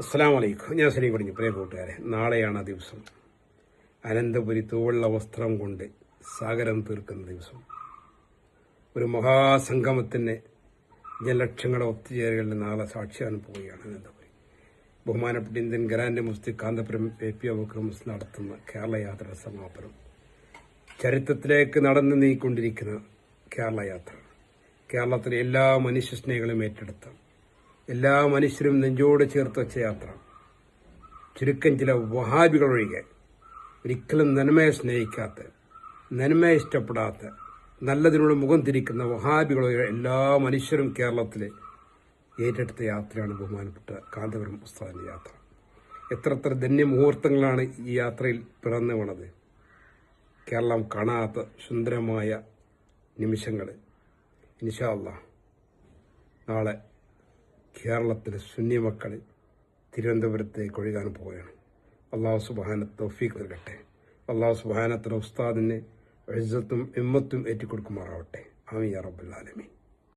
അസ്സാം വലൈക്കും ഞാൻ സലീം പറഞ്ഞു. പ്രിയ കൂട്ടുകാരെ നാളെയാണ് ആ ദിവസം. അനന്തപുരി തൂവള്ള വസ്ത്രം കൊണ്ട് സാഗരം തീർക്കുന്ന ദിവസം. ഒരു മഹാസംഗമത്തിന് ജലക്ഷങ്ങളുടെ ഒത്തുചേരലിന് നാളെ സാക്ഷിയാകാൻ പോവുകയാണ് അനന്തപുരി. ബഹുമാനപ്പെട്ട Indian grand mufti Kanthapuram A P Aboobacker നടത്തുന്ന കേരള യാത്ര സമാപനം. ചരിത്രത്തിലേക്ക് നടന്നു നീക്കൊണ്ടിരിക്കുന്ന കേരള യാത്ര. കേരളത്തിലെ എല്ലാ മനുഷ്യ സ്നേഹികളും ഏറ്റെടുത്ത എല്ലാ മനുഷ്യരും നെഞ്ചോട് ചേർത്ത് വെച്ച യാത്ര. ചുരുക്കം ചില വഹാബികൾ ഒഴികെ ഒരിക്കലും നന്മയെ സ്നേഹിക്കാത്ത നന്മയെ ഇഷ്ടപ്പെടാത്ത നല്ലതിനോട് മുഖം തിരിക്കുന്ന വഹാബികൾ എല്ലാ മനുഷ്യരും കേരളത്തിൽ ഏറ്റെടുത്ത യാത്രയാണ് ബഹുമാനപ്പെട്ട കാന്തപുരം ഉസ്താദിന്റെ യാത്ര. എത്ര എത്ര ധന്യമുഹൂർത്തങ്ങളാണ് ഈ യാത്രയിൽ പിറന്നു വീണത് കേരളം കാണാത്ത സുന്ദരമായ നിമിഷങ്ങൾ ഇൻഷാ അല്ലാ നാളെ കേരളത്തിലെ സുന്നി മക്കൾ തിരുവനന്തപുരത്തേക്ക് ഒഴുകാൻ പോവുകയാണ്. അള്ളാഹു സുബാന തൗഫീഖ് നൽകട്ടെ. അള്ളാഹു സുബാനത്തിന്റെ ഉസ്താദിനെ എഴുത്തും എമ്മത്തും ഏറ്റിക്കൊടുക്കുമാറാവട്ടെ ആമി അറബുല്ലാലമീൻ